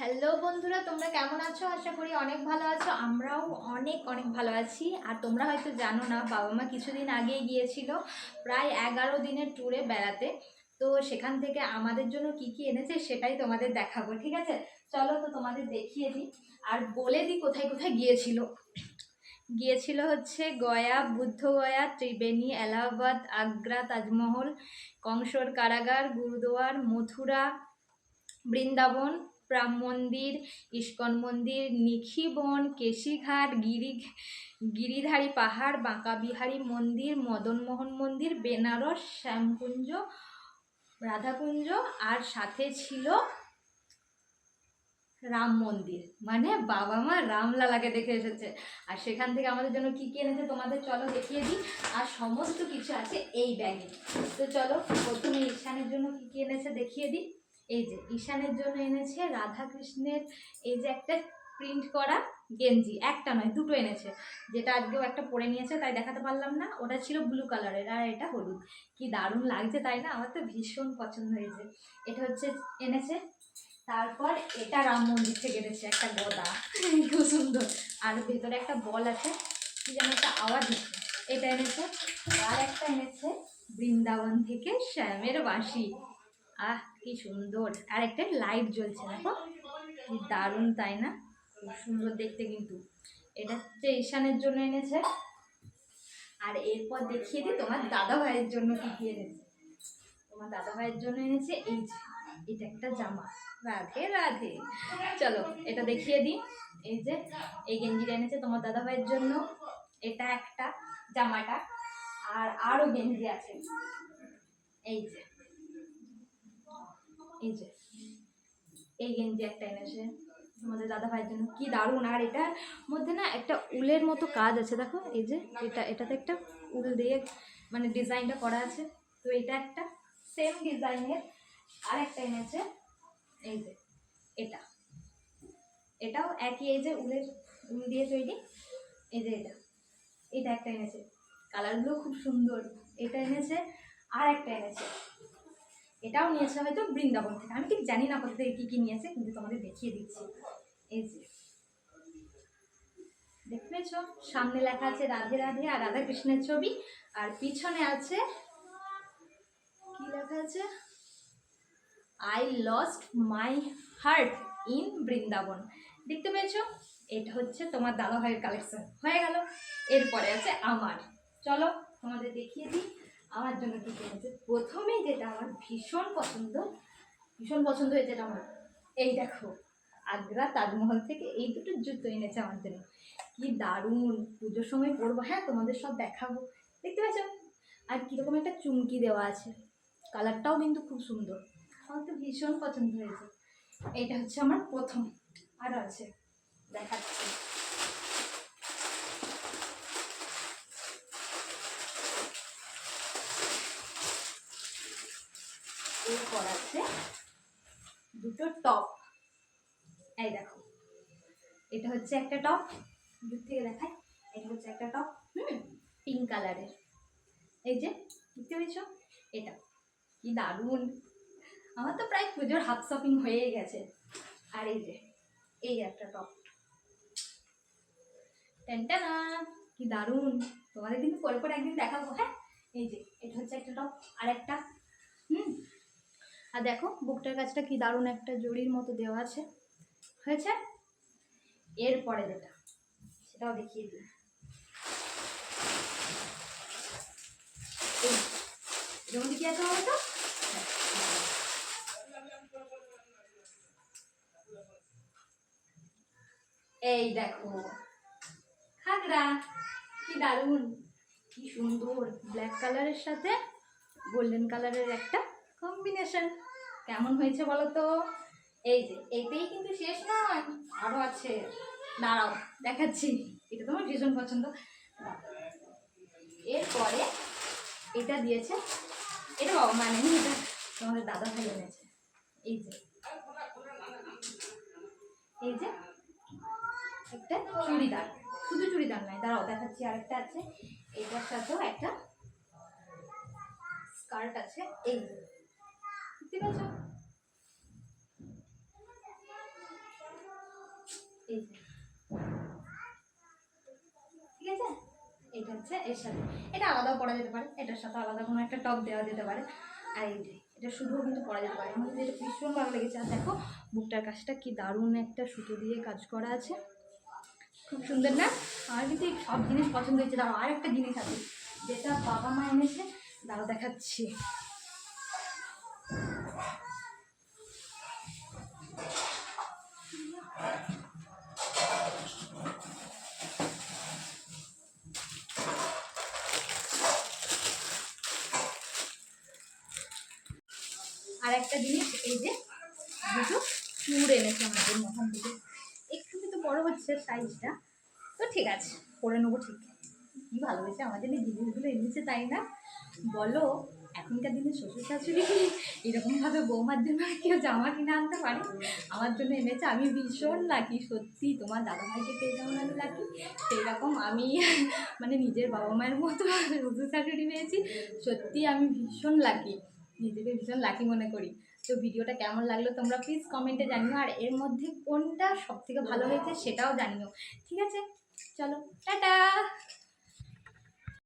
Hello বন্ধুরা, তোমরা কেমন আছো? আশা করি অনেক ভালো আছো। আমরাও অনেক অনেক ভালো আছি। আর তোমরা হয়তো জানো না বাবা মা কিছুদিন আগে গিয়েছিল প্রায় এগারো দিনের ট্যুরে বেড়াতে। তো সেখান থেকে আমাদের জন্য কি কি এনেছে সেটাই তোমাদের দেখাবো, ঠিক আছে? চলো তো তোমাদের দেখিয়ে দিই। আর বলে দিই কোথায় কোথায় গিয়েছিল। গিয়েছিল হচ্ছে গয়া বুদ্ধগয়া ত্রিবেণী, এলাহাবাদ, আগ্রা, তাজমহল, কংসর কারাগার, গুরুদুয়ার, মথুরা, বৃন্দাবন রাম মন্দির, ইস্কন মন্দির নিখিবন কেশিঘাট, গিরি, গিরিধারী পাহাড় বাঁকা বিহারী মন্দির, মদনমোহন মন্দির, বেনারস, শ্যামকুঞ্জ, রাধাকুঞ্জ আর সাথে ছিল রাম মন্দির। মানে বাবা মা রামলালাকে দেখে এসেছে। আর সেখান থেকে আমাদের জন্য কী কী এনেছে তোমাদের চলো দেখিয়ে দিই। আর সমস্ত কিছু আছে এই ব্যাগে। তো চলো, প্রথমে ঈশানের জন্য কী কী এনেছে দেখিয়ে দিই। এই যে ঈশানের জন্য এনেছে রাধা কৃষ্ণের এই যে একটা প্রিন্ট করা গেঞ্জি, একটা নয়, দুটো এনেছে। যেটা আজকেও একটা পরে নিয়েছে, তাই দেখাতে পারলাম না। ওটা ছিল ব্লু কালারের আর এটা হলুদ। কি দারুণ লাগছে তাই না? আমার তো ভীষণ পছন্দ হয়েছে। এটা হচ্ছে এনেছে, তারপর এটা রাম মন্দির থেকে এনেছে, একটা গদা। খুব সুন্দর। আর ভেতরে একটা বল আছে, কি যেন একটা আওয়াজ হচ্ছে। এটা এনেছে, আর একটা এনেছে বৃন্দাবন থেকে শ্যামের বাঁশি। আহ, কি সুন্দর। আর একটা লাইট জ্বলছে, দেখো। কি দারুণ, তাই না? খুব সুন্দর দেখতে কিন্তু। এটা হচ্ছে ঈশানের জন্য এনেছে। আর এরপর দেখিয়ে দিই, তোমার দাদা ভাইয়ের জন্য কি কি এনেছে। তোমার দাদা ভাইয়ের জন্য এনেছে এই যে, এটা একটা জামা। রাধে রাধে। চলো, এটা দেখিয়ে দিই। এই যে, এই গেঞ্জিটা এনেছে তোমার দাদা ভাইয়ের জন্য। এটা একটা জামাটা। আর আরও গেঞ্জি আছে। এই যে এই যে, এই গেঞ্জি একটা এনেছে। আমাদের দাদা ভাইয়ের জন্য কি দারুণ। আর এটার মধ্যে না একটা উলের মতো কাজ আছে, দেখো, এই যে, এটা, এটাতে একটা উল দিয়ে মানে ডিজাইনটা করা আছে। তো এটা একটা সেম ডিজাইনের আর একটা এনেছে, এই যে, এটা। এটাও একই, এই যে, উলের উল দিয়ে তৈরি, এই যে এটা। এটা একটা এনেছে। কালারগুলো খুব সুন্দর। এটা এনেছে আর একটা এনেছে। এটাও নিয়েছে হয়তো বৃন্দাবন থেকে। আমি ঠিক জানি না কোথা থেকে কী কী নিয়েছে, কিন্তু তোমাদের দেখিয়ে দিচ্ছি। এই যে। দেখতে সামনে লেখা আছে রাধে রাধে আর রাধা কৃষ্ণের ছবি। আর পিছনে আছে, কি লেখা আছে? I lost my heart in Vrindavan. দেখতে পেয়েছ? এটা হচ্ছে তোমার দাদা ভাইয়ের কালেকশন হয়ে গেল। এরপরে আছে আমার। চলো তোমাদের দেখিয়ে দিই। আমার জন্য কী কিনেছে প্রথমেই যেটা আমার ভীষণ পছন্দ ভীষণ পছন্দ হয়েছে এটা আমার। এই দেখো, আগ্রা তাজমহল থেকে এই দুটো জুতো এনেছে আমার জন্য। কি দারুণ পুজোর সময় পরবো। হ্যাঁ তোমাদের সব দেখাবো। দেখতে পাচ্ছ আর কীরকম একটা চুমকি দেওয়া আছে। কালারটাও কিন্তু খুব সুন্দর। আমার তো ভীষণ পছন্দ হয়েছে। এইটা হচ্ছে আমার প্রথম। আরও আছে। দেখাচ্ছি। এরপর আছে দুটো টপ। এই দেখো, এটা হচ্ছে একটা টপ, দূর থেকে দেখাই, এটা হচ্ছে একটা টপ, হুম পিঙ্ক কালারের এই যে, দেখতে পেয়েছ? এটা, কি দারুণ। আমার তো প্রায় পুজোর হাফ শপিং হয়ে গেছে। আর এই যে, এই একটা টপ। টেনটানা কি দারুণ। তোমাদের কিন্তু পরে পরে একদিন দেখাবো হ্যাঁ? এই যে, এটা হচ্ছে একটা টপ আর একটা হুম আর দেখো, বুকটার কাছটা কি দারুণ একটা জড়ির মতো দেওয়া আছে। হয়েছে? এরপরে যেটা, সেটাও দেখিয়ে দিই। কি আছে এই দেখো, খাগড়া, কি দারুণ, কি সুন্দর ব্ল্যাক কালারের সাথে গোল্ডেন কালারের একটা কম্বিনেশন কেমন হয়েছে বলো তো এই যে, এইটাই কিন্তু শেষ নয় আরও আছে। দাঁড়াও, দেখাচ্ছি। এটা তোমার ভীষণ পছন্দ। এরপরে এটা দিয়েছে। এটা বাবা মানে এটা তোমাদের দাদা ভাই এনেছে। এই যে। এই যে একটা চুড়িদার। শুধু চুড়িদার নয়, দাঁড়াও, দেখাচ্ছি আরেকটা আছে। এটার সাথেও একটা স্কার্ট আছে। এই পাচ্ছ এই ঠিক আছে? এটা হচ্ছে এর সাথে। এটা আলাদাও পরা যেতে পারে। এটার সাথে আলাদা কোনো একটা টপ দেওয়া যেতে পারে। আর এই এটা শুধুও কিন্তু পরা যেতে পারে। আমার কিন্তু এটা ভীষণ ভালো লেগেছে, আর দেখো, বুকটার কাজটা কি দারুণ একটা সুতো দিয়ে কাজ করা আছে। খুব সুন্দর না? আমার কিন্তু সব জিনিস পছন্দ হয়েছে দাঁড়াও আর একটা জিনিস আছে, যেটা বাবা মা এনেছে, দাঁড়াও দেখাচ্ছি। আর একটা জিনিস, এই যে দুটো চুর এনেছে আমাদের ওখান থেকে একটু কিন্তু বড় হচ্ছে সাইজটা তো ঠিক আছে পরে নেব ঠিক। কি ভালোবেসে আমাদের এই জিনিসগুলো এনেছে তাই না? বলো। এখনকার দিনে শ্বশুর শাশুড়ি এরকমভাবে বৌমার জন্য কেউ জামা কিনে আনতে পারে? আমার জন্য এনেছে। আমি ভীষণ লাকি সত্যি। তোমার দাদাভাইকে পেয়ে যেমন আমি লাকি সেই রকম আমি মানে নিজের বাবা মায়ের মতো শ্বশুর শাশুড়ি পেয়েছি। সত্যি আমি ভীষণ লাকি নিজেকে ভীষণ লাকি মনে করি। তো ভিডিওটা কেমন লাগল তোমরা প্লিজ কমেন্টে জানিও। আর এর মধ্যে কোনটা সবথেকে ভালো হয়েছে সেটাও জানিও। ঠিক আছে? চলো, টাটা!